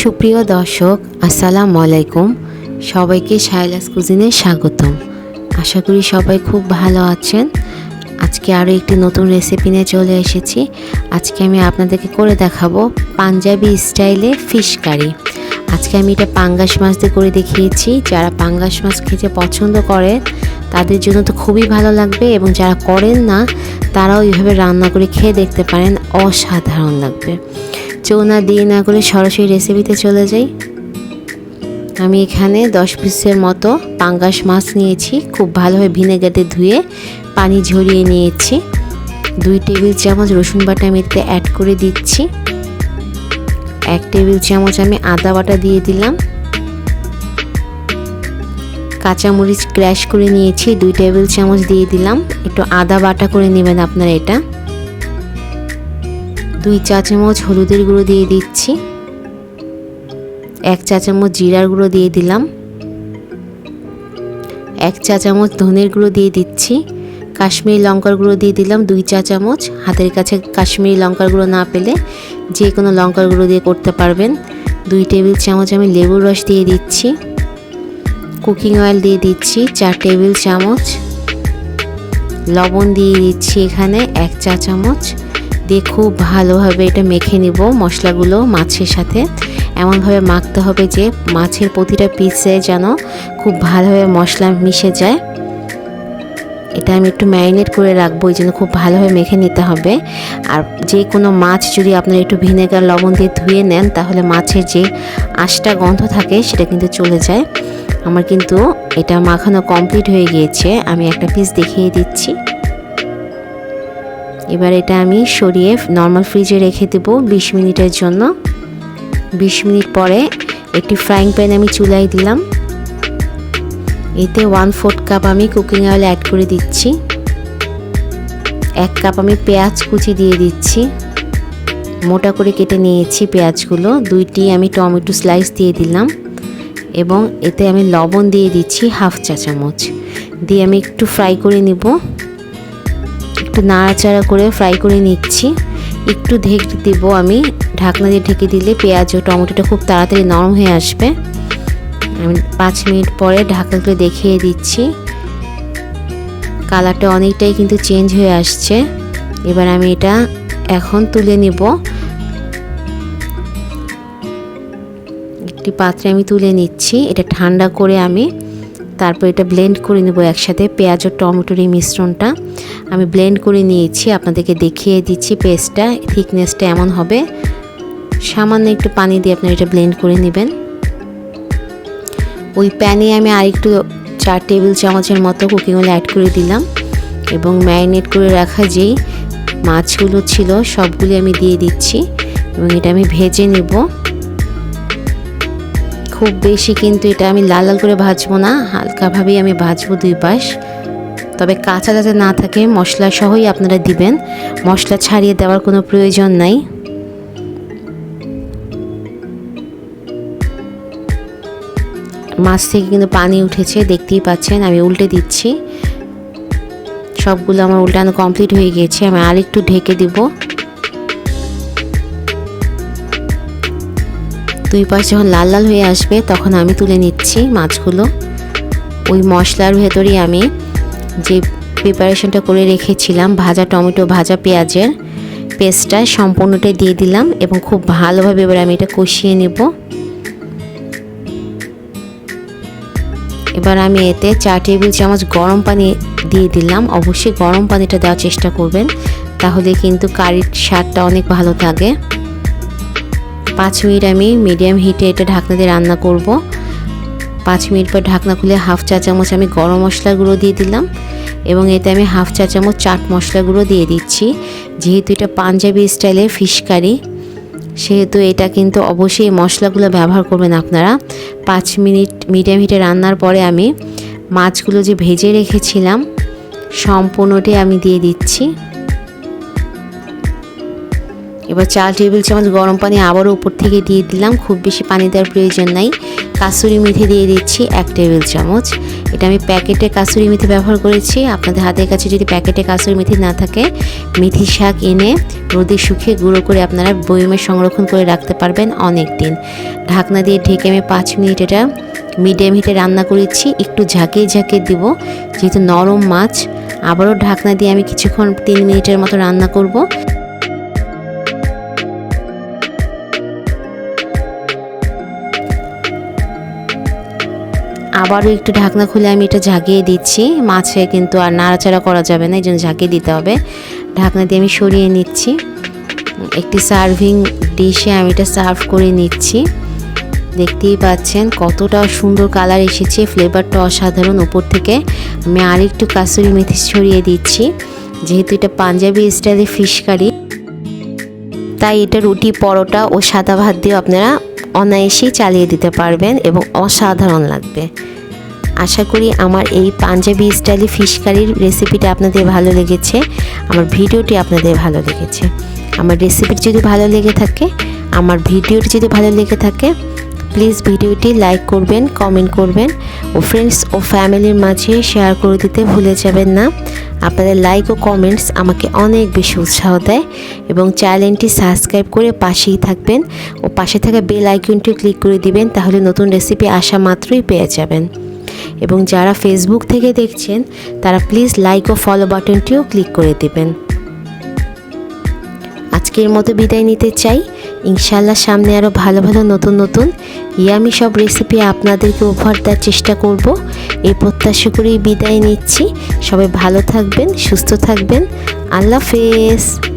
সুপ্রিয় দর্শক, আসসালামু আলাইকুম। সবাইকে সাইলাস কুজিনে স্বাগতম। আশা করি সবাই খুব ভালো আছেন। আজকে আরও একটি নতুন রেসিপি নিয়ে চলে এসেছি। আজকে আমি আপনাদেরকে করে দেখাবো পাঞ্জাবি স্টাইলে ফিশ কারি আজকে আমি এটা পাঙ্গাস মাছ দিয়ে করে দেখিয়েছি। যারা পাঙ্গাস মাছ খেতে পছন্দ করে তাদের জন্য তো খুবই ভালো লাগবে এবং যারা করেন না, তারাও এইভাবে রান্না করে খেয়ে দেখতে পারেন। অসাধারণ লাগবে। চৌনা দিয়ে না করে সরাসরি রেসিপিতে চলে যাই। আমি এখানে দশ পিসের মতো পাঙ্গাস মাছ নিয়েছি। খুব ভালোভাবে ভিনেগার ধুয়ে পানি ঝরিয়ে নিয়েছি। দুই টেবিল চামচ রসুন বাটা আমি এতে অ্যাড করে দিচ্ছি। এক টেবিল চামচ আমি আদা বাটা দিয়ে দিলাম। কাঁচামরিচ ক্র্যাশ করে নিয়েছি। দুই টেবিল চামচ দিয়ে দিলাম। একটু আদা বাটা করে নেবেন আপনারা এটা। দুই চা চামচ হলুদের গুঁড়ো দিয়ে দিচ্ছি। এক চা চামচ জিরার গুঁড়ো দিয়ে দিলাম। এক চা চামচ ধনের গুঁড়ো দিয়ে দিচ্ছি। কাশ্মীরি লঙ্কার গুঁড়ো দিয়ে দিলাম দুই চা চামচ হাতের কাছে কাশ্মীরি লঙ্কার গুঁড়ো না পেলে যে কোনো লঙ্কার গুঁড়ো দিয়ে করতে পারবেন। দুই টেবিল চামচ আমি লেবুর রস দিয়ে দিচ্ছি। কুকিং অয়েল দিয়ে দিচ্ছি চার টেবিল চামচ। লবণ দিয়ে দিচ্ছি এখানে এক চা চামচ দিয়ে খুব ভালোভাবে এটা মেখে নিব মশলাগুলো মাছের সাথে। এমনভাবে মাখতে হবে যে মাছের প্রতিটা পিসে যেন খুব ভালোভাবে মশলা মিশে যায়। এটা আমি একটু ম্যারিনেট করে রাখব, এই জন্য খুব ভালোভাবে মেখে নিতে হবে। আর যে কোনো মাছ যদি আপনারা একটু ভিনেগার, লবণ দিয়ে ধুয়ে নেন, তাহলে মাছের যে আঁশটা গন্ধ থাকে সেটা কিন্তু চলে যায়। আমার কিন্তু এটা মাখানো কমপ্লিট হয়ে গিয়েছে। আমি একটা পিস দেখিয়ে দিচ্ছি। এবার এটা আমি সরিয়ে নর্মাল ফ্রিজে রেখে দেব বিশ মিনিটের জন্য। বিশ মিনিট পরে একটি ফ্রাইং প্যান আমি চুলাই দিলাম। এতে ওয়ান ফোর্থ কাপ আমি কুকিং অয়েল অ্যাড করে দিচ্ছি। এক কাপ আমি পেঁয়াজ কুচি দিয়ে দিচ্ছি। মোটা করে কেটে নিয়েছি পেঁয়াজগুলো। দুইটি আমি টমেটো স্লাইস দিয়ে দিলাম। এবং এতে আমি লবণ দিয়ে দিচ্ছি হাফ চা চামচ। দিয়ে আমি একটু ফ্রাই করে নিব। একটু নাড়াচাড়া করে ফ্রাই করে নিচ্ছি। একটু ঢেক দেবো আমি। ঢাকনা দিয়ে ঢেকে দিলে পেঁয়াজ ও টমেটোটা খুব তাড়াতাড়ি নরম হয়ে আসবে। আমি পাঁচ মিনিট পরে ঢাকা করে দেখিয়ে দিচ্ছি। কালারটা অনেকটাই কিন্তু চেঞ্জ হয়ে আসছে। এবার আমি এটা এখন তুলে নিব। একটি পাত্রে আমি তুলে নিচ্ছি। এটা ঠান্ডা করে আমি তারপর এটা ব্লেন্ড করে নেব একসাথে। পেঁয়াজ ও টমেটোর এই মিশ্রণটা আমি ব্লেন্ড করে নিয়েছি। আপনাদেরকে দেখিয়ে দিচ্ছি পেস্টটা থিকনেসটা এমন হবে। সামান্য একটু পানি দিয়ে আপনারা এটা ব্লেন্ড করে নেবেন। ওই প্যানে আমি আরেকটু চার টেবিল চামচের মতো কুকিং অয়েল অ্যাড করে দিলাম এবং ম্যারিনেট করে রাখা যেই মাছগুলো ছিল সবগুলি আমি দিয়ে দিচ্ছি এবং এটা আমি ভেজে নেব। খুব বেশি, কিন্তু এটা আমি লাল লাল করে ভাজবো না। হালকাভাবেই আমি ভাজবো দুই পাশ। তবে কাঁচা যাতে না থাকে, মশলা সহই আপনারা দিবেন। মশলা ছাড়িয়ে দেওয়ার কোনো প্রয়োজন নাই। মাছ থেকে কিন্তু পানি উঠেছে, দেখতেই পাচ্ছেন, আমি উল্টে দিচ্ছি। সবগুলো আমার উল্টানো কমপ্লিট হয়ে গিয়েছে, আমি আর একটু ঢেকে দিব। দুই পাশ যখন লাল লাল হয়ে আসবে, তখন আমি তুলে নিচ্ছি মাছগুলো। ওই মশলার ভেতরেই আমি যে প্রিপারেশনটা করে রেখেছিলাম, ভাজা টমেটো, ভাজা পেঁয়াজের পেস্টটা সম্পূর্ণটাই দিয়ে দিলাম এবং খুব ভালোভাবে এবার আমি এটা কষিয়ে নেব। এবার আমি এতে চা টেবিল চামচ গরম পানি দিয়ে দিলাম। অবশ্যই গরম পানিটা দেওয়ার চেষ্টা করবেন, তাহলে কিন্তু কারির স্বাদটা অনেক ভালো থাকে। পাঁচ মিনিট আমি মিডিয়াম হিটে এটা ঢাকনা দিয়ে রান্না করব। পাঁচ মিনিট পর ঢাকনা খুলে হাফ চা চামচ আমি গরম মশলা গুঁড়ো দিয়ে দিলাম এবং এতে আমি হাফ চা চামচ চাট মশলা গুঁড়ো দিয়ে দিচ্ছি। যেহেতু এটা পাঞ্জাবি স্টাইলের ফিশ কারি, সেহেতু এটা কিন্তু অবশ্যই মশলাগুলো ব্যবহার করবেন আপনারা। পাঁচ মিনিট মিডিয়াম হিটে রান্নার পরে আমি মাছগুলো যে ভেজে রেখেছিলাম, সম্পূর্ণটাই আমি দিয়ে দিচ্ছি। এবার চার টেবিল চামচ গরম পানি আবারও উপর থেকে দিয়ে দিলাম। খুব বেশি পানি দেওয়ার প্রয়োজন নাই। কাসুরি মেথি দিয়ে দিচ্ছি এক টেবিল চামচ। এটা আমি প্যাকেটে কাসুরি মেথি ব্যবহার করেছি। আপনাদের হাতের কাছে যদি প্যাকেটে কাসুরি মেথি না থাকে, মেথি শাক এনে রোদে শুকিয়ে গুঁড়ো করে আপনারা বয়মে সংরক্ষণ করে রাখতে পারবেন অনেক দিন ঢাকনা দিয়ে ঢেকে আমি পাঁচ মিনিট এটা মিডিয়াম হিটে রান্না করেছি। একটু ঝাঁকিয়ে ঝাঁকিয়ে দিব। যেহেতু নরম মাছ, আবারও ঢাকনা দিয়ে আমি কিছুক্ষণ তিন মিনিটের মতো রান্না করব। আবারও একটু ঢাকনা খুলে আমি এটা ঝাঁকিয়ে দিচ্ছি। মাছে কিন্তু আর নাড়াচাড়া করা যাবে না, এই জন্য ঝাঁকিয়ে দিতে হবে। ঢাকনা দিয়ে আমি সরিয়ে নিচ্ছি। একটি সার্ভিং ডিশে আমি এটা সার্ভ করে নিচ্ছি। দেখতেই পাচ্ছেন কতটা সুন্দর কালার এসেছে, ফ্লেভারটা অসাধারণ। উপর থেকে আমি আরেকটু কাসুরি মেথি ছড়িয়ে দিচ্ছি। যেহেতু এটা পাঞ্জাবি স্টাইলে ফিশ কারি, তাই এটা রুটি, পরোটা ও সাদা ভাত দিয়ে আপনারা অনায়াসেই চালিয়ে দিতে পারবেন এবং অসাধারণ লাগবে। আশা করি আমার এই পাঞ্জাবি স্টাইলে ফিশ কারির রেসিপিটা আপনাদের ভালো লেগেছে। আমার ভিডিওটি আপনাদের ভালো লেগেছে। আমার রেসিপিটি যদি ভালো লেগে থাকে, আমার ভিডিওটি যদি ভালো লেগে থাকে প্লিজ ভিডিওটি লাইক করবেন কমেন্ট করবেন ও ফ্রেন্ডস ও ফ্যামিলির মাঝে শেয়ার করে দিতে ভুলে যাবেন না। আপনাদের লাইক ও কমেন্টস আমাকে অনেক বেশি উৎসাহ দেয় এবং চ্যানেলটি সাবস্ক্রাইব করে পাশেই থাকবেন ও পাশে থাকা বেল আইকনটি ক্লিক করে দিবেন, তাহলে নতুন রেসিপি আসা মাত্রই পেয়ে যাবেন। এবং যারা ফেসবুক থেকে দেখছেন, তারা প্লিজ লাইক ও ফলো বাটনটিও ক্লিক করে দেবেন। আজকের মতো বিদায় নিতে চাই। ইনশাল্লাহ সামনে আরও ভালো ভালো নতুন নতুন ইয়ামি সব রেসিপি আপনাদেরকে উপহার দেওয়ার চেষ্টা করব। এই প্রত্যাশা করেই বিদায় নিচ্ছি। সবাই ভালো থাকবেন, সুস্থ থাকবেন। আল্লাহ হাফেজ।